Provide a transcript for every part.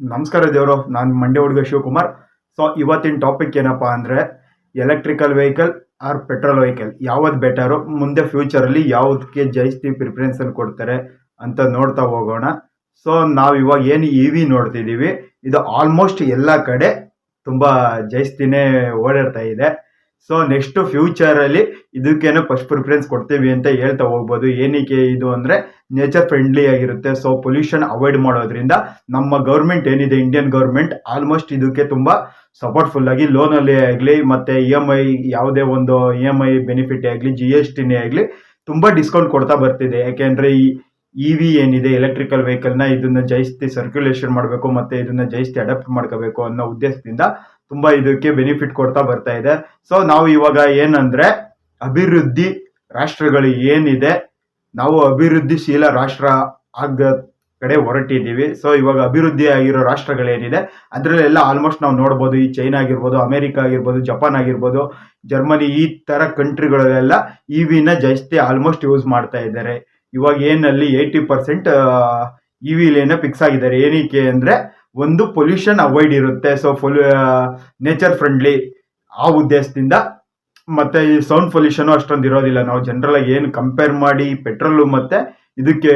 ನಮಸ್ಕಾರ ದೇವರು, ನಾನು ಮಂಡ್ಯ ಹುಡುಗ ಶಿವಕುಮಾರ್. ಸೊ ಇವತ್ತಿನ ಟಾಪಿಕ್ ಏನಪ್ಪ ಅಂದರೆ electrical vehicle or petrol vehicle ಯಾವ್ದು ಬೆಟರು ಮುಂದೆ ಫ್ಯೂಚರಲ್ಲಿ ಯಾವುದಕ್ಕೆ ಜಾಸ್ತಿ ಪ್ರಿಫರೆನ್ಸನ್ನು ಕೊಡ್ತಾರೆ ಅಂತ ನೋಡ್ತಾ ಹೋಗೋಣ. ಸೊ ನಾವು ಇವಾಗ ಏನು ಇ ವಿ ನೋಡ್ತಿದ್ದೀವಿ ಇದು ಆಲ್ಮೋಸ್ಟ್ ಎಲ್ಲ ಕಡೆ ತುಂಬ ಜಾಸ್ತಿನೇ ಓಡಾಡ್ತಾ ಇದೆ. ಸೊ ನೆಕ್ಸ್ಟ್ ಫ್ಯೂಚರಲ್ಲಿ ಇದಕ್ಕೇನೋ ಫಸ್ಟ್ ಪ್ರಿಫರೆನ್ಸ್ ಕೊಡ್ತೀವಿ ಅಂತ ಹೇಳ್ತಾ ಹೋಗ್ಬೋದು. ಏನಕ್ಕೆ ಇದು ಅಂದರೆ ನೇಚರ್ ಫ್ರೆಂಡ್ಲಿ ಆಗಿರುತ್ತೆ. ಸೊ ಪೊಲ್ಯೂಷನ್ ಅವಾಯ್ಡ್ ಮಾಡೋದ್ರಿಂದ ನಮ್ಮ ಗೌರ್ಮೆಂಟ್ ಏನಿದೆ ಇಂಡಿಯನ್ ಗೌರ್ಮೆಂಟ್ ಆಲ್ಮೋಸ್ಟ್ ಇದಕ್ಕೆ ತುಂಬ ಸಪೋರ್ಟ್ಫುಲ್ ಆಗಿ ಲೋನಲ್ಲಿ ಆಗಲಿ, ಮತ್ತು ಇ ಎಂ ಐ ಯಾವುದೇ ಒಂದು ಇ ಎಂ ಐ ಬೆನಿಫಿಟ್ ಆಗಲಿ ಜಿ ಎಸ್ ಟಿನೇ ಆಗಲಿ ತುಂಬ ಡಿಸ್ಕೌಂಟ್ ಕೊಡ್ತಾ ಬರ್ತಿದೆ. ಯಾಕೆಂದರೆ ಈ ಇ ವಿ ಏನಿದೆ ಎಲೆಕ್ಟ್ರಿಕಲ್ ವೆಹಿಕಲ್ನ ಇದನ್ನು ಜಾಸ್ತಿ ಸರ್ಕ್ಯುಲೇಷನ್ ಮಾಡಬೇಕು, ಮತ್ತು ಇದನ್ನು ಜಾಸ್ತಿ ಅಡಾಪ್ಟ್ ಮಾಡ್ಕೋಬೇಕು ಅನ್ನೋ ಉದ್ದೇಶದಿಂದ ತುಂಬ ಇದಕ್ಕೆ ಬೆನಿಫಿಟ್ ಕೊಡ್ತಾ ಬರ್ತಾ ಇದೆ. ಸೊ ನಾವು ಇವಾಗ ಏನಂದ್ರೆ, ಅಭಿವೃದ್ಧಿ ರಾಷ್ಟ್ರಗಳು ಏನಿದೆ, ನಾವು ಅಭಿವೃದ್ಧಿಶೀಲ ರಾಷ್ಟ್ರ ಆಗ ಕಡೆ ಹೊರಟಿದ್ದೀವಿ. ಸೊ ಇವಾಗ ಅಭಿವೃದ್ಧಿ ಆಗಿರೋ ರಾಷ್ಟ್ರಗಳೇನಿದೆ, ಅದರಲ್ಲೆಲ್ಲ ಆಲ್ಮೋಸ್ಟ್ ನಾವು ನೋಡ್ಬೋದು. ಈ ಚೈನಾ ಆಗಿರ್ಬೋದು, ಅಮೇರಿಕಾ ಆಗಿರ್ಬೋದು, ಜಪಾನ್ ಆಗಿರ್ಬೋದು, ಜರ್ಮನಿ ಈ ಥರ ಕಂಟ್ರಿಗಳಲ್ಲೆಲ್ಲ ಇ ವಿನ ಜಾಸ್ತಿ ಆಲ್ಮೋಸ್ಟ್ ಯೂಸ್ ಮಾಡ್ತಾ ಇದ್ದಾರೆ. ಇವಾಗ ಏನಲ್ಲಿ ಏಯ್ಟಿ ಪರ್ಸೆಂಟ್ ಇ ವಿಲೇನ ಫಿಕ್ಸ್ ಆಗಿದ್ದಾರೆ. ಏನಕ್ಕೆ ಅಂದರೆ ಒಂದು ಪೊಲ್ಯೂಷನ್ ಅವಾಯ್ಡ್ ಇರುತ್ತೆ. ಸೊ ಪೊಲ್ಯೂ ನೇಚರ್ ಫ್ರೆಂಡ್ಲಿ ಆ ಉದ್ದೇಶದಿಂದ. ಮತ್ತೆ ಈ ಸೌಂಡ್ ಪೊಲ್ಯೂಷನು ಅಷ್ಟೊಂದು ಇರೋದಿಲ್ಲ. ನಾವು ಜನರಲ್ ಆಗಿ ಏನು ಕಂಪೇರ್ ಮಾಡಿ ಪೆಟ್ರೋಲು ಮತ್ತೆ ಇದಕ್ಕೆ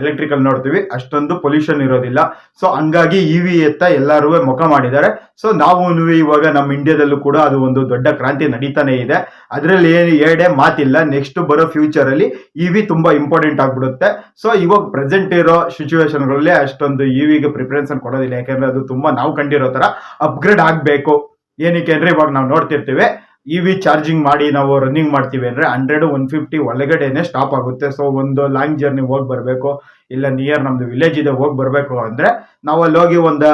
ಎಲೆಕ್ಟ್ರಿಕಲ್ ನೋಡ್ತೀವಿ, ಅಷ್ಟೊಂದು ಪೊಲ್ಯೂಷನ್ ಇರೋದಿಲ್ಲ. ಸೊ ಹಂಗಾಗಿ ಇ ವಿ ಎತ್ತ ಎಲ್ಲರೂ ಮುಖ ಮಾಡಿದ್ದಾರೆ. ಸೊ ನಾವು ಇವಾಗ ನಮ್ಮ ಇಂಡಿಯಾದಲ್ಲೂ ಕೂಡ ಅದು ಒಂದು ದೊಡ್ಡ ಕ್ರಾಂತಿ ನಡೀತಾನೆ ಇದೆ. ಅದರಲ್ಲಿ ಏನು ಎರಡೇ ಮಾತಿಲ್ಲ ನೆಕ್ಸ್ಟ್ ಬರೋ ಫ್ಯೂಚರಲ್ಲಿ ಇ ವಿ ತುಂಬ ಇಂಪಾರ್ಟೆಂಟ್ ಆಗ್ಬಿಡುತ್ತೆ. ಸೊ ಇವಾಗ ಪ್ರೆಸೆಂಟ್ ಇರೋ ಸಿಚುವೇಶನ್ಗಳಲ್ಲಿ ಅಷ್ಟೊಂದು ಇ ವಿಗೆ ಪ್ರಿಫರೆನ್ಸ್ ಕೊಡೋದಿಲ್ಲ. ಯಾಕೆಂದ್ರೆ ಅದು ತುಂಬ ನಾವು ಕಂಡಿರೋ ಥರ ಅಪ್ಗ್ರೇಡ್ ಆಗಬೇಕು. ಏನಕ್ಕೆ ಅಂದರೆ ಇವಾಗ ನಾವು ನೋಡ್ತಿರ್ತೀವಿ ಇ ವಿ ಚಾರ್ಜಿಂಗ್ ಮಾಡಿ ನಾವು ರನ್ನಿಂಗ್ ಮಾಡ್ತೀವಿ ಅಂದರೆ ಹಂಡ್ರೆಡ್ ಒನ್ ಫಿಫ್ಟಿ ಒಳಗಡೆನೆ ಸ್ಟಾಪ್ ಆಗುತ್ತೆ. ಸೊ ಒಂದು ಲಾಂಗ್ ಜರ್ನಿ ಹೋಗಿ ಬರಬೇಕು. ಇಲ್ಲ ನಿಯರ್ ನಮ್ದು ವಿಲೇಜ್ ಇದೆ, ಹೋಗಿ ಬರಬೇಕು ಅಂದರೆ ನಾವು ಅಲ್ಲಿ ಹೋಗಿ ಒಂದು,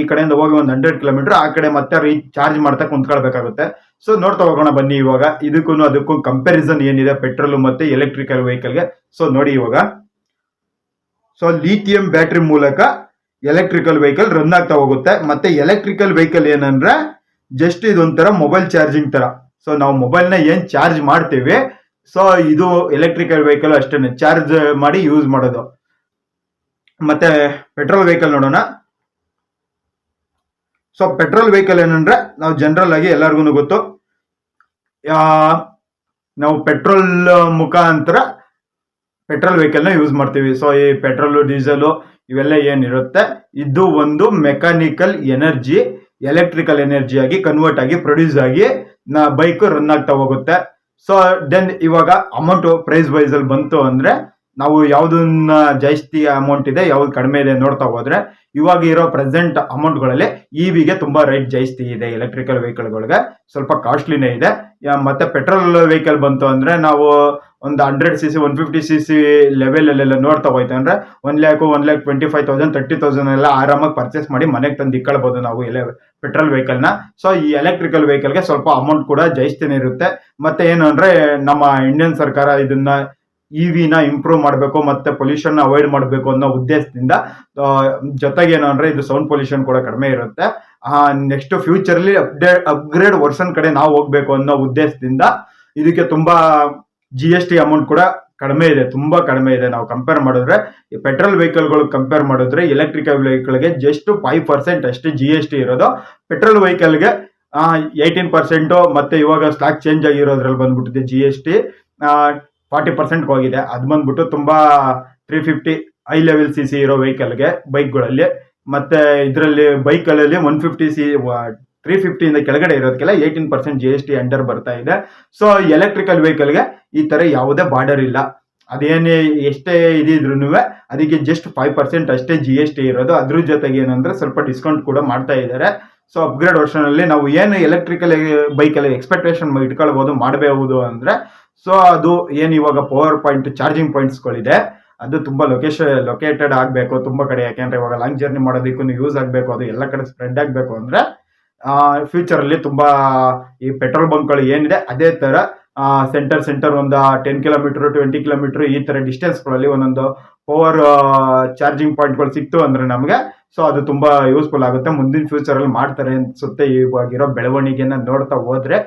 ಈ ಕಡೆಯಿಂದ ಹೋಗಿ ಒಂದು ಹಂಡ್ರೆಡ್ ಕಿಲೋಮೀಟರ್ ಆ ಕಡೆ ಮತ್ತೆ ರೀ ಚಾರ್ಜ್ ಮಾಡ್ತಾ ಕುಂತ್ಕೊಳ್ಬೇಕಾಗುತ್ತೆ. ಸೊ ನೋಡ್ತಾ ಹೋಗೋಣ ಬನ್ನಿ ಇವಾಗ. ಇದಕ್ಕೂ ಅದಕ್ಕೂ ಕಂಪ್ಯಾರಿಸನ್ ಏನಿದೆ ಪೆಟ್ರೋಲು ಮತ್ತು ಎಲೆಕ್ಟ್ರಿಕಲ್ ವೆಹಿಕಲ್ಗೆ ಸೊ ನೋಡಿ ಇವಾಗ. ಸೊ ಲಿಥಿಯಂ ಬ್ಯಾಟ್ರಿ ಮೂಲಕ ಎಲೆಕ್ಟ್ರಿಕಲ್ ವೆಹಿಕಲ್ ರನ್ ಆಗ್ತಾ ಹೋಗುತ್ತೆ. ಮತ್ತೆ ಎಲೆಕ್ಟ್ರಿಕಲ್ ವೆಹಿಕಲ್ ಏನಂದ್ರೆ ಜಸ್ಟ್ ಇದೊಂಥರ ಮೊಬೈಲ್ ಚಾರ್ಜಿಂಗ್ ತರ. ಸೊ ನಾವು ಮೊಬೈಲ್ನ ಏನ್ ಚಾರ್ಜ್ ಮಾಡ್ತೀವಿ? ಸೊ ಇದು ಎಲೆಕ್ಟ್ರಿಕಲ್ ವೆಹಿಕಲ್ ಅಷ್ಟೇ ಚಾರ್ಜ್ ಮಾಡಿ ಯೂಸ್ ಮಾಡೋದು. ಮತ್ತೆ ಪೆಟ್ರೋಲ್ ವೆಹಿಕಲ್ ನೋಡೋಣ. ಸೊ ಪೆಟ್ರೋಲ್ ವೆಹಿಕಲ್ ಏನಂದ್ರೆ ನಾವು ಜನರಲ್ ಆಗಿ ಎಲ್ಲರಿಗೂ ಗೊತ್ತು. ನಾವು ಪೆಟ್ರೋಲ್ ಮುಖಾಂತರ ಪೆಟ್ರೋಲ್ ವೆಹಿಕಲ್ನ ಯೂಸ್ ಮಾಡ್ತೀವಿ. ಸೊ ಈ ಪೆಟ್ರೋಲು ಡೀಸೆಲು ಇವೆಲ್ಲ ಏನಿರುತ್ತೆ? ಇದು ಒಂದು ಮೆಕ್ಯಾನಿಕಲ್ ಎನರ್ಜಿ ಎಲೆಕ್ಟ್ರಿಕಲ್ ಎನರ್ಜಿ ಆಗಿ ಕನ್ವರ್ಟ್ ಆಗಿ ಪ್ರೊಡ್ಯೂಸ್ ಆಗಿ ಬೈಕ್ ರನ್ ಆಗ್ತಾ ಹೋಗುತ್ತೆ. ಸೊ ದೆನ್ ಇವಾಗ ಅಮೌಂಟ್ ಪ್ರೈಸ್ ವೈಸ್ ಅಲ್ಲಿ ಬಂತು ಅಂದ್ರೆ, ನಾವು ಯಾವ್ದನ್ನ ಜಾಸ್ತಿ ಅಮೌಂಟ್ ಇದೆ, ಯಾವ್ದು ಕಡಿಮೆ ಇದೆ ನೋಡ್ತಾ ಹೋದ್ರೆ, ಇವಾಗ ಇರೋ ಪ್ರೆಸೆಂಟ್ ಅಮೌಂಟ್ಗಳಲ್ಲಿ ಇ ವಿಗೆ ತುಂಬಾ ರೇಟ್ ಜಾಸ್ತಿ ಇದೆ ಎಲೆಕ್ಟ್ರಿಕಲ್ ವೆಹಿಕಲ್ಗಳಿಗೆ ಸ್ವಲ್ಪ ಕಾಸ್ಟ್ಲಿನೇ ಇದೆ. ಮತ್ತೆ ಪೆಟ್ರೋಲ್ ವೆಹಿಕಲ್ ಬಂತು ಅಂದ್ರೆ, ನಾವು ಒಂದು hundred C C one fifty C C level ಅಲ್ಲೆಲ್ಲ ನೋಡ್ತಾ ಹೋಯ್ತು ಅಂದ್ರೆ one lakh one lakh twenty five thousand thirty thousand ಎಲ್ಲ ಆರಾಮಾಗಿ ಪರ್ಚೇಸ್ ಮಾಡಿ ಮನೆಗೆ ತಂದು ಇಕ್ಕಳ್ಬಹುದು ನಾವು ಎಲೆ ಪೆಟ್ರೋಲ್ ವೆಹಿಕಲ್ನ. ಸೊ ಈ ಎಲೆಕ್ಟ್ರಿಕಲ್ ವೆಹಿಕಲ್ಗೆ ಸ್ವಲ್ಪ ಅಮೌಂಟ್ ಕೂಡ ಜಾಸ್ತಿನೇ ಇರುತ್ತೆ. ಮತ್ತೆ ಏನು ಅಂದ್ರೆ, ನಮ್ಮ ಇಂಡಿಯನ್ ಸರ್ಕಾರ ಇದನ್ನ ಇ ವಿನ ಇಂಪ್ರೂವ್ ಮಾಡಬೇಕು, ಮತ್ತೆ ಪೊಲ್ಯೂಷನ್ ಅವಾಯ್ಡ್ ಮಾಡಬೇಕು ಅನ್ನೋ ಉದ್ದೇಶದಿಂದ ಜೊತೆಗೆ ಏನು ಅಂದ್ರೆ, ಇದು ಸೌಂಡ್ ಪೊಲ್ಯೂಷನ್ ಕೂಡ ಕಡಿಮೆ ಇರುತ್ತೆ. ನೆಕ್ಸ್ಟ್ ಫ್ಯೂಚರ್ಲಿ ಅಪ್ಡೇಟ್ ಅಪ್ಗ್ರೇಡ್ ವರ್ಷನ್ ಕಡೆ ನಾವು ಹೋಗ್ಬೇಕು ಅನ್ನೋ ಉದ್ದೇಶದಿಂದ, ಇದಕ್ಕೆ ತುಂಬಾ ಜಿ ಎಸ್ ಟಿ ಅಮೌಂಟ್ ಕೂಡ ಕಡಿಮೆ ಇದೆ, ತುಂಬಾ ಕಡಿಮೆ ಇದೆ. ನಾವು ಕಂಪೇರ್ ಮಾಡಿದ್ರೆ, ಈ ಪೆಟ್ರೋಲ್ ವೆಹಿಕಲ್ಗಳು ಕಂಪೇರ್ ಮಾಡಿದ್ರೆ ಎಲೆಕ್ಟ್ರಿಕಲ್ ವೆಹಿಕಲ್ಗೆ ಜಸ್ಟ್ ಫೈವ್ ಪರ್ಸೆಂಟ್ ಅಷ್ಟೇ ಜಿ ಎಸ್ ಟಿ ಇರೋದು. ಪೆಟ್ರೋಲ್ ವೆಹಿಕಲ್ಗೆ ಏಯ್ಟೀನ್ ಪರ್ಸೆಂಟು ಮತ್ತೆ ಇವಾಗ ಸ್ಟಾಕ್ ಚೇಂಜ್ ಆಗಿರೋದ್ರಲ್ಲಿ ಬಂದ್ಬಿಟ್ಟಿದೆ ಜಿ ಎಸ್ ಟಿ ಫಾರ್ಟಿ ಪರ್ಸೆಂಟ್ಗೆ ಹೋಗಿದೆ. ಅದು ಬಂದ್ಬಿಟ್ಟು ತುಂಬಾ ತ್ರೀ ಫಿಫ್ಟಿ ಐ ಲೆವೆಲ್ ಸಿ ಸಿ ಇರೋ ವೆಹಿಕಲ್ಗೆ ಬೈಕ್ಗಳಲ್ಲಿ ಮತ್ತೆ ಇದರಲ್ಲಿ ಬೈಕಲ್ಲಿ ಒನ್ ಫಿಫ್ಟಿ ಸಿ ತ್ರೀ ಫಿಫ್ಟಿಯಿಂದ ಕೆಳಗಡೆ ಇರೋದಕ್ಕೆಲ್ಲ eighteen percent G S T under ಬರ್ತಾ ಇದೆ. ಸೊ ಎಲೆಕ್ಟ್ರಿಕಲ್ ವೆಹಿಕಲ್ಗೆ ಈ ತರ ಯಾವುದೇ ಬಾರ್ಡರ್ ಇಲ್ಲ. ಅದೇನೇ ಎಷ್ಟೇ ಇದಿದ್ರು ಅದಕ್ಕೆ just five percent G S T T ಇರೋದು. ಅದ್ರ ಜೊತೆಗೆ ಏನಂದ್ರೆ ಸ್ವಲ್ಪ ಡಿಸ್ಕೌಂಟ್ ಕೂಡ ಮಾಡ್ತಾ ಇದ್ದಾರೆ. ಸೊ ಅಪ್ಗ್ರೇಡ್ ವರ್ಷನ್ ಅಲ್ಲಿ ನಾವು ಏನು ಎಲೆಕ್ಟ್ರಿಕಲ್ ಬೈಕಲ್ಲಿ ಎಕ್ಸ್ಪೆಕ್ಟೇಷನ್ ಇಟ್ಕೊಳ್ಬಹುದು ಮಾಡಬಹುದು ಅಂದ್ರೆ ಸೊ ಅದು ಏನು ಇವಾಗ ಪವರ್ ಪಾಯಿಂಟ್ ಚಾರ್ಜಿಂಗ್ ಪಾಯಿಂಟ್ಸ್ಗಳಿದೆ ಅದು ತುಂಬಾ ಲೊಕೇಶನ್ ಲೊಕೇಟೆಡ್ ಆಗಬೇಕು ತುಂಬಾ ಕಡೆ. ಯಾಕೆಂದ್ರೆ ಇವಾಗ ಲಾಂಗ್ ಜರ್ನಿ ಮಾಡೋದಕ್ಕೂ ಯೂಸ್ ಆಗಬೇಕು, ಅದು ಎಲ್ಲ ಕಡೆ ಸ್ಪ್ರೆಡ್ ಆಗಬೇಕು ಅಂದ್ರೆ ಫ್ಯೂಚರ್ ಅಲ್ಲಿ ತುಂಬಾ ಈ ಪೆಟ್ರೋಲ್ ಬಂಕ್ಗಳು ಏನಿದೆ, ಅದೇ ತರ ಸೆಂಟರ್ ಸೆಂಟರ್ ಒಂದು ಟೆನ್ ಕಿಲೋಮೀಟರ್ ಟ್ವೆಂಟಿ ಕಿಲೋಮೀಟರ್ ಈ ತರ ಡಿಸ್ಟೆನ್ಸ್ಗಳಲ್ಲಿ ಒಂದೊಂದು ಓವರ್ ಚಾರ್ಜಿಂಗ್ ಪಾಯಿಂಟ್ಗಳು ಸಿಕ್ತು ಅಂದ್ರೆ ನಮಗೆ ಸೊ ಅದು ತುಂಬಾ ಯೂಸ್ಫುಲ್ ಆಗುತ್ತೆ. ಮುಂದಿನ ಫ್ಯೂಚರ್ ಅಲ್ಲಿ ಮಾಡ್ತಾರೆ ಅನ್ಸುತ್ತೆ ಇವಾಗಿರೋ ಬೆಳವಣಿಗೆನ ನೋಡ್ತಾ ಹೋದ್ರೆ.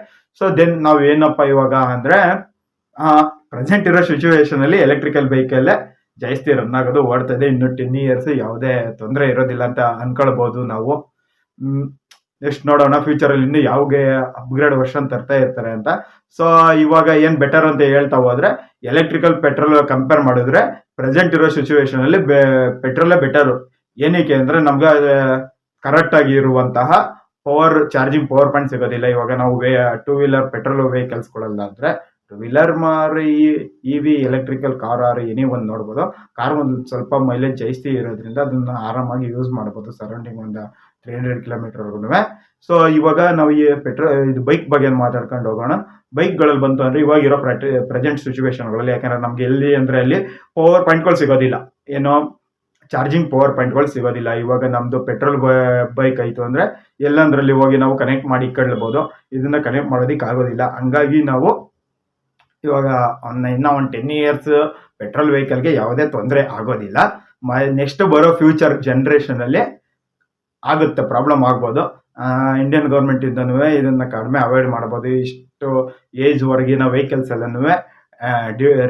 ಸೊ ದೆನ್ ನಾವು ಏನಪ್ಪ ಇವಾಗ ಅಂದ್ರೆ ಪ್ರೆಸೆಂಟ್ ಇರೋ ಸಿಚುವೇಶನ್ ಅಲ್ಲಿ ಎಲೆಕ್ಟ್ರಿಕಲ್ ವೆಹಿಕಲ್ ಜಾಸ್ತಿ ರನ್ ಆಗೋದು, ಓಡ್ತದೆ, ಇನ್ನು ಟೆನ್ ಇಯರ್ಸ್ ಯಾವುದೇ ತೊಂದರೆ ಇರೋದಿಲ್ಲ ಅಂತ ಅನ್ಕೊಳ್ಬಹುದು ನಾವು. ನೆಕ್ಸ್ಟ್ ನೋಡೋಣ ಫ್ಯೂಚರಲ್ಲಿ ಇನ್ನು ಯಾವಾಗೆ ಅಪ್ಗ್ರೇಡ್ ವರ್ಷನ್ ತರ್ತಾ ಇರ್ತಾರೆ ಅಂತ. ಸೊ ಇವಾಗ ಏನು ಬೆಟರ್ ಅಂತ ಹೇಳ್ತಾ ಹೋದ್ರೆ ಎಲೆಕ್ಟ್ರಿಕಲ್ ಪೆಟ್ರೋಲ್ ಕಂಪೇರ್ ಮಾಡಿದ್ರೆ ಪ್ರೆಸೆಂಟ್ ಇರೋ ಸಿಚುವೇಶನ್ ಅಲ್ಲಿ ಪೆಟ್ರೋಲೇ ಬೆಟರ್ ಏನಕ್ಕೆ ಅಂದ್ರೆ ನಮ್ಗೆ ಕರೆಕ್ಟ್ ಆಗಿ ಇರುವಂತಹ ಪವರ್ ಚಾರ್ಜಿಂಗ್ ಪವರ್ ಪಾಯಿಂಟ್ ಸಿಗೋದಿಲ್ಲ. ಇವಾಗ ನಾವು ವೇ ಟೂ ವೀಲರ್ ಪೆಟ್ರೋಲ್ ವೆಹಿಕಲ್ಸ್ಗಳಲ್ಲಾದ್ರೆ ಟೂ ವೀಲರ್ ಮಾರಿ E V electrical car or, ಏನೇ ಒಂದು ನೋಡ್ಬೋದು. ಕಾರ್ ಒಂದು ಸ್ವಲ್ಪ ಮೈಲೇಜ್ ಜಾಸ್ತಿ ಇರೋದ್ರಿಂದ ಅದನ್ನ ಆರಾಮಾಗಿ ಯೂಸ್ ಮಾಡ್ಬೋದು ಸರೌಂಡಿಂಗ್ ಒಂದು ತ್ರೀ ಹಂಡ್ರೆಡ್ ಕಿಲೋಮೀಟರ್ವರೆಗೂ ಸೊ ಇವಾಗ ನಾವು ಈ ಪೆಟ್ರೋಲ್ ಇದು ಬೈಕ್ ಬಗ್ಗೆ ಮಾತಾಡ್ಕೊಂಡು ಹೋಗೋಣ. ಬೈಕ್ಗಳಲ್ಲಿ ಬಂತು ಅಂದ್ರೆ ಇವಾಗ ಇರೋ ಪ್ರೆಸೆಂಟ್ ಸಿಚುವೇಶನ್ಗಳಲ್ಲಿ ಯಾಕಂದ್ರೆ ನಮ್ಗೆ ಎಲ್ಲಿ ಅಂದ್ರೆ ಅಲ್ಲಿ ಪವರ್ ಪಾಯಿಂಟ್ಗಳು ಸಿಗೋದಿಲ್ಲ. ಏನೋ ಚಾರ್ಜಿಂಗ್ ಪವರ್ ಪಾಯಿಂಟ್ಗಳು ಸಿಗೋದಿಲ್ಲ. ಇವಾಗ ನಮ್ದು ಪೆಟ್ರೋಲ್ ಬೈಕ್ ಆಯಿತು ಅಂದ್ರೆ ಎಲ್ಲಂದ್ರಲ್ಲಿ ಹೋಗಿ ನಾವು ಕನೆಕ್ಟ್ ಮಾಡಿ ಇಕ್ಕಳ್ಬೋದು ಇದನ್ನ ಕನೆಕ್ಟ್ ಮಾಡೋದಕ್ಕೆ ಆಗೋದಿಲ್ಲ. ಹಂಗಾಗಿ ನಾವು ಇವಾಗ ಒಂದು, ಇನ್ನೂ ಒಂದು ಟೆನ್ ಇಯರ್ಸ್ ಪೆಟ್ರೋಲ್ ವೆಹಿಕಲ್ಗೆ ಯಾವುದೇ ತೊಂದರೆ ಆಗೋದಿಲ್ಲ. ಮ ನೆಕ್ಸ್ಟ್ ಬರೋ ಫ್ಯೂಚರ್ ಜನ್ರೇಷನಲ್ಲಿ ಆಗುತ್ತೆ ಪ್ರಾಬ್ಲಮ್ ಆಗ್ಬೋದು. ಇಂಡಿಯನ್ ಗೌರ್ಮೆಂಟ್ ಇಂದನು ಇದನ್ನು ಕಡಿಮೆ ಅವಾಯ್ಡ್ ಮಾಡ್ಬೋದು. ಇಷ್ಟು ಏಜ್ವರೆಗಿನ ವೆಹಿಕಲ್ಸ್ ಎಲ್ಲನೂ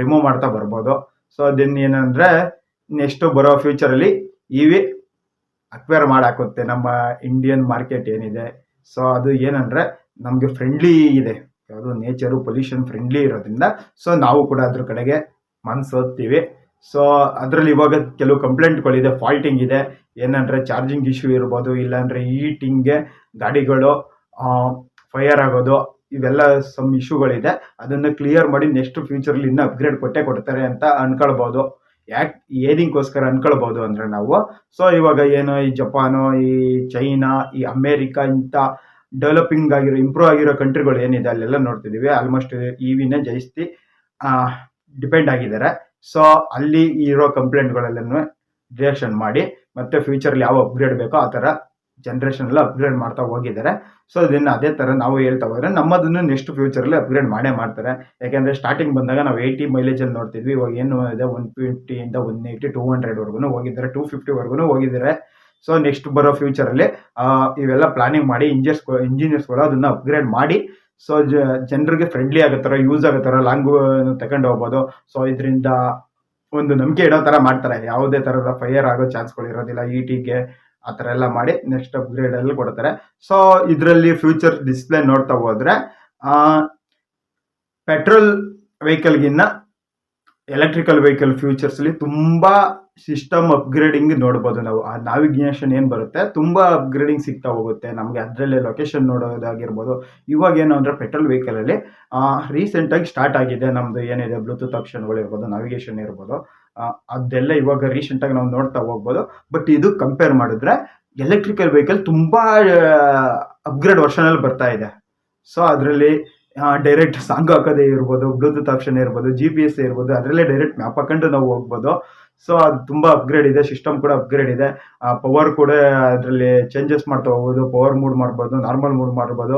ರಿಮೂವ್ ಮಾಡ್ತಾ ಬರ್ಬೋದು. ಸೊ ದೆನ್ ಏನಂದರೆ ನೆಕ್ಸ್ಟ್ ಬರೋ ಫ್ಯೂಚರಲ್ಲಿ ಇ ವಿ ಅಕ್ವೇರ್ ಮಾಡಾಕುತ್ತೆ. ನಮ್ಮ ಇಂಡಿಯನ್ ಮಾರ್ಕೆಟ್ ಏನಿದೆ. ಸೊ ಅದು ಏನಂದರೆ, ನಮಗೆ ಫ್ರೆಂಡ್ಲಿ ಇದೆ. ಯಾವುದು ನೇಚರು ಪೊಲ್ಯೂಷನ್ ಫ್ರೆಂಡ್ಲಿ ಇರೋದ್ರಿಂದ ಸೊ ನಾವು ಕೂಡ ಅದ್ರ ಕಡೆಗೆ ಮನ್ಸೋಗ್ತೀವಿ ಸೊ ಅದರಲ್ಲಿ ಇವಾಗ ಕೆಲವು ಕಂಪ್ಲೇಂಟ್ಗಳಿದೆ ಫಾಲ್ಟಿಂಗ್ ಇದೆ. ಏನಂದರೆ ಚಾರ್ಜಿಂಗ್ ಇಶ್ಯೂ ಇರ್ಬೋದು, ಇಲ್ಲಾಂದರೆ ಹೀಟಿಂಗ್ಗೆ ಗಾಡಿಗಳು ಫೈರ್ ಆಗೋದು, ಇವೆಲ್ಲ ಸಮ್ ಇಶ್ಯೂಗಳಿದೆ ಅದನ್ನು ಕ್ಲಿಯರ್ ಮಾಡಿ ನೆಕ್ಸ್ಟ್ ಫ್ಯೂಚರಲ್ಲಿ ಇನ್ನೂ ಅಪ್ಗ್ರೇಡ್ ಕೊಟ್ಟೆ ಕೊಡ್ತಾರೆ ಅಂತ ಅನ್ಕೊಳ್ಬೋದು. ಯಾಕೆ ಏನಿಗೋಸ್ಕರ ಅನ್ಕೊಳ್ಬೋದು ಅಂದರೆ ನಾವು ಸೊ ಇವಾಗ ಏನು ಈ ಜಪಾನು, ಈ ಚೈನಾ, ಈ ಅಮೇರಿಕಾ ಇಂಥ ಡೆವಲಪಿಂಗ್ ಆಗಿರೋ ಇಂಪ್ರೂವ್ ಆಗಿರೋ ಕಂಟ್ರಿಗಳು ಏನಿದೆ, ಅಲ್ಲೆಲ್ಲ ನೋಡ್ತಿದ್ದೀವಿ. ಆಲ್ಮೋಸ್ಟ್ ಇ ವಿನೇ ಜಾಸ್ತಿ ಡಿಪೆಂಡ್ ಆಗಿದ್ದಾರೆ. ಸೊ ಅಲ್ಲಿ ಇರೋ ಕಂಪ್ಲೇಂಟ್ಗಳೆಲ್ಲನೂ ರಿಯಾಕ್ಷನ್ ಮಾಡಿ, ಮತ್ತೆ ಫ್ಯೂಚರ್ಲಿ ಯಾವ ಅಪ್ಗ್ರೇಡ್ ಬೇಕೋ ಆ ಥರ ಜನ್ರೇಷನ್ ಎಲ್ಲ ಅಪ್ಗ್ರೇಡ್ ಮಾಡ್ತಾ ಹೋಗಿದ್ದಾರೆ. ಸೊ ಇದನ್ನು ಅದೇ ಥರ ನಾವು ಹೇಳ್ತಾ ಹೋದರೆ ನಮ್ಮದನ್ನು ನೆಕ್ಸ್ಟ್ ಫ್ಯೂಚರಲ್ಲಿ ಅಪ್ಗ್ರೇಡ್ ಮಾಡೇ ಮಾಡ್ತಾರೆ. ಯಾಕೆಂದರೆ ಸ್ಟಾರ್ಟಿಂಗ್ ಬಂದಾಗ ನಾವು ಏಯ್ಟಿ ಮೈಲೇಜಲ್ಲಿ ನೋಡ್ತಿದ್ವಿ, ಇವಾಗ ಏನು ಇದೆ ಒನ್ ಫಿಫ್ಟಿಯಿಂದ ಒನ್ ಏಯ್ಟಿ ಟೂ ಹಂಡ್ರೆಡ್ವರೆಗೂ ಹೋಗಿದ್ದಾರೆ ಟೂ ಫಿಫ್ಟಿವರೆಗೂ ಹೋಗಿದ್ದಾರೆ. ಸೊ ನೆಕ್ಸ್ಟ್ ಬರೋ ಫ್ಯೂಚರಲ್ಲಿ ಇವೆಲ್ಲ ಪ್ಲಾನಿಂಗ್ ಮಾಡಿ ಇಂಜಿನಿಯರ್ಸ್ ಇಂಜಿನಿಯರ್ಸ್ಗಳು ಅದನ್ನು ಅಪ್ಗ್ರೇಡ್ ಮಾಡಿ ಸೊ ಜನರಿಗೆ ಫ್ರೆಂಡ್ಲಿ ಆಗೋ ಥರ ಯೂಸ್ ಆಗೋ ಥರ ಲಾಂಗ್ ತಗೊಂಡು ಹೋಗ್ಬೋದು. ಸೊ ಇದರಿಂದ ಒಂದು ನಂಬಿಕೆ ಇಡೋ ಥರ ಮಾಡ್ತಾರೆ. ಯಾವುದೇ ಥರದ ಫೈಯರ್ ಆಗೋ ಚಾನ್ಸ್ಗಳು ಇರೋದಿಲ್ಲ ಟಿಗೆ ಆ ಥರ ಎಲ್ಲ ಮಾಡಿ ನೆಕ್ಸ್ಟ್ ಅಪ್ಗ್ರೇಡಲ್ಲಿ ಕೊಡ್ತಾರೆ. ಸೊ ಇದರಲ್ಲಿ ಫ್ಯೂಚರ್ ಡಿಸ್ಪ್ಲೇ ನೋಡ್ತಾ ಹೋದರೆ ಪೆಟ್ರೋಲ್ ವೆಹಿಕಲ್ಗಿನ್ನ ಎಲೆಕ್ಟ್ರಿಕಲ್ ವೆಹಿಕಲ್ ಫ್ಯೂಚರ್ಸ್ಲಿ ತುಂಬ ಸಿಸ್ಟಮ್ ಅಪ್ಗ್ರೇಡಿಂಗ್ ನೋಡ್ಬೋದು ನಾವು. ಆ ನಾವಿಗ್ನೇಷನ್ ಏನು ಬರುತ್ತೆ? ತುಂಬ ಅಪ್ಗ್ರೇಡಿಂಗ್ ಸಿಗ್ತಾ ಹೋಗುತ್ತೆ. ನಮಗೆ ಅದರಲ್ಲೇ ಲೊಕೇಶನ್ ನೋಡೋದಾಗಿರ್ಬೋದು. ಇವಾಗ ಏನು ಅಂದರೆ ಪೆಟ್ರೋಲ್ ವೆಹಿಕಲಲ್ಲಿ ರೀಸೆಂಟಾಗಿ ಸ್ಟಾರ್ಟ್ ಆಗಿದೆ. ನಮ್ಮದು ಏನಿದೆ? ಬ್ಲೂಟೂತ್ ಆಪ್ಷನ್ಗಳು ಇರ್ಬೋದು ನಾವಿಗೇಷನ್ ಇರ್ಬೋದು. ಅದೆಲ್ಲ ಇವಾಗ ರೀಸೆಂಟಾಗಿ ನಾವು ನೋಡ್ತಾ ಹೋಗ್ಬೋದು. ಬಟ್ ಇದು ಕಂಪೇರ್ ಮಾಡಿದ್ರೆ ಎಲೆಕ್ಟ್ರಿಕಲ್ ವೆಹಿಕಲ್ ತುಂಬ ಅಪ್ಗ್ರೇಡ್ ವರ್ಷನಲ್ಲಿ ಬರ್ತಾ ಇದೆ. ಸೊ ಅದರಲ್ಲಿ ಡೈರೆಕ್ಟ್ ಸಾಂಗ್ ಹಾಕೋದೇ ಇರ್ಬೋದು ಬ್ಲೂಟೂತ್ ಆಪ್ಷನ್ ಇರ್ಬೋದು ಜಿ ಪಿ ಎಸ್ ಇರ್ಬೋದು, ಅದರಲ್ಲೇ ಡೈರೆಕ್ಟ್ ಮ್ಯಾಪ್ ಹಾಕೊಂಡು ನಾವು ಹೋಗ್ಬೋದು. ಸೊ ಅದು ತುಂಬ ಅಪ್ಗ್ರೇಡ್ ಇದೆ ಸಿಸ್ಟಮ್ ಕೂಡ ಅಪ್ಗ್ರೇಡ್ ಇದೆ. ಪವರ್ ಕೂಡ ಅದರಲ್ಲಿ ಚೇಂಜಸ್ ಮಾಡ್ತಾ ಹೋಗ್ಬೋದು ಪವರ್ ಮೂಡ್ ಮಾಡ್ಬೋದು ನಾರ್ಮಲ್ ಮೂಡ್ ಮಾಡ್ಬೋದು.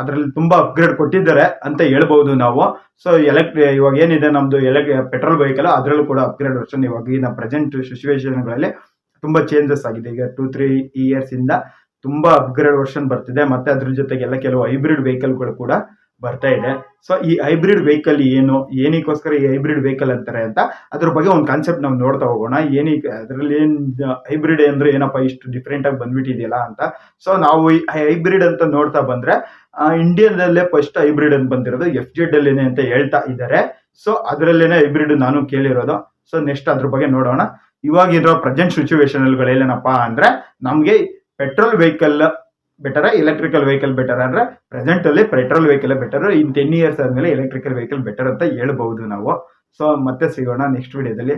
ಅದರಲ್ಲಿ ತುಂಬ ಅಪ್ಗ್ರೇಡ್ ಕೊಟ್ಟಿದ್ದಾರೆ ಅಂತ ಹೇಳ್ಬೋದು ನಾವು. ಸೊ ಎಲೆಕ್ಟ್ರಿ ಇವಾಗ ಏನಿದೆ ನಮ್ಮದು ಎಲೆಕ್ ಪೆಟ್ರೋಲ್ ವೆಹಿಕಲ್ ಅದರಲ್ಲೂ ಕೂಡ ಅಪ್ಗ್ರೇಡ್ ವರ್ಷನ್ ಇವಾಗ ಈ ಪ್ರೆಸೆಂಟ್ ಸಿಚುವೇಶನ್ಗಳಲ್ಲಿ ತುಂಬ ಚೇಂಜಸ್ ಆಗಿದೆ. ಈಗ ಟೂ ತ್ರೀ ಇಯರ್ಸಿಂದ ತುಂಬ ಅಪ್ಗ್ರೇಡ್ ವರ್ಷನ್ ಬರ್ತಿದೆ. ಮತ್ತು ಅದ್ರ ಜೊತೆಗೆಲ್ಲ ಕೆಲವು ಹೈಬ್ರಿಡ್ ವೆಹಿಕಲ್ಗಳು ಕೂಡ ಬರ್ತಾ ಇದೆ. ಸೊ ಈ ಹೈಬ್ರಿಡ್ ವೆಹಿಕಲ್ ಏನು, ಏನಕ್ಕೋಸ್ಕರ ಈ ಹೈಬ್ರಿಡ್ ವೆಹಿಕಲ್ ಅಂತಾರೆ ಅಂತ ಅದ್ರ ಬಗ್ಗೆ ಒಂದು ಕಾನ್ಸೆಪ್ಟ್ ನಾವು ನೋಡ್ತಾ ಹೋಗೋಣ. ಏನಕ್ಕೆ ಅದರಲ್ಲಿ ಏನು ಹೈಬ್ರಿಡ್ ಅಂದ್ರೆ ಏನಪ್ಪ, ಇಷ್ಟು ಡಿಫ್ರೆಂಟ್ ಆಗಿ ಬಂದ್ಬಿಟ್ಟಿದೆಯಲ್ಲ ಅಂತ. ಸೊ ನಾವು ಈ ಹೈಬ್ರಿಡ್ ಅಂತ ನೋಡ್ತಾ ಬಂದ್ರೆ ಇಂಡಿಯಾದಲ್ಲೇ ಫಸ್ಟ್ ಹೈಬ್ರಿಡ್ ಅಂತ ಬಂದಿರೋದು. ಎಫ್ ಜೆಡ್ ಅಲ್ಲಿ ಅಂತ ಹೇಳ್ತಾ ಇದ್ದಾರೆ. ಸೊ ಅದರಲ್ಲೇನೆ ಹೈಬ್ರಿಡ್ ನಾನು ಕೇಳಿರೋದು. ಸೊ ನೆಕ್ಸ್ಟ್ ಅದ್ರ ಬಗ್ಗೆ ನೋಡೋಣ. ಇವಾಗಿರೋ ಪ್ರೆಸೆಂಟ್ ಸಿಚುವೇಶನ್ಗಳೇನಪ್ಪ ಅಂದ್ರೆ, ನಮಗೆ petrol vehicle better electrical vehicle better ಅಂದ್ರೆ ಪ್ರೆಸೆಂಟ್ ಅಲ್ಲಿ petrol vehicle better in ten years ಆದ್ಮೇಲೆ ಎಲೆಕ್ಟ್ರಿಕಲ್ ವೆಹಿಕಲ್ ಬೆಟರ್ ಅಂತ ಹೇಳಬಹುದು ನಾವು. ಸೊ ಮತ್ತೆ ಸಿಗೋಣ ನೆಕ್ಸ್ಟ್ ವಿಡಿಯೋದಲ್ಲಿ.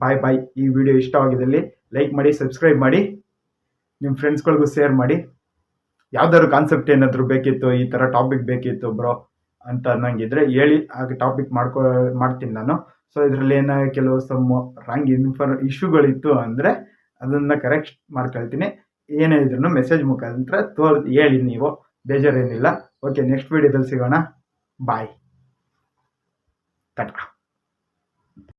ಬಾಯ್ ಬಾಯ್ ಈ ವಿಡಿಯೋ ಇಷ್ಟವಾಗಿದ್ದಲ್ಲಿ ಲೈಕ್ ಮಾಡಿ ಸಬ್ಸ್ಕ್ರೈಬ್ ಮಾಡಿ ನಿಮ್ಮ ಫ್ರೆಂಡ್ಸ್ಗಳಿಗೂ ಶೇರ್ ಮಾಡಿ. ಯಾವ್ದಾದ್ರು ಕಾನ್ಸೆಪ್ಟ್ ಏನಾದರೂ ಬೇಕಿತ್ತು, ಈ ಥರ ಟಾಪಿಕ್ ಬೇಕಿತ್ತು ಬ್ರೋ ಅಂತ ಅನ್ನಂಗಿದ್ರೆ ಹೇಳಿ, ಹಾಗೆ ಟಾಪಿಕ್ ಮಾಡ್ಕೊ, ಮಾಡ್ತೀನಿ ನಾನು. ಸೊ ಇದರಲ್ಲಿ ಏನೋ ಕೆಲವು ಸಮ್ ರಾಂಗ್ ಇನ್ಫಾರ್ ಇಶ್ಯೂಗಳಿತ್ತು ಅಂದರೆ ಅದನ್ನು ಕರೆಕ್ಟ್ ಮಾಡ್ಕೊಳ್ತೀನಿ. ಏನೇ ಇದ್ರೂ ಮೆಸೇಜ್ ಮುಖಾಂತರ ತೋರ್ ಹೇಳಿ ನೀವು. ಬೇಜಾರೇನಿಲ್ಲ. ಓಕೆ ನೆಕ್ಸ್ಟ್ ವಿಡಿಯೋದಲ್ಲಿ ಸಿಗೋಣ. ಬಾಯ್ ಕಟ್ಕ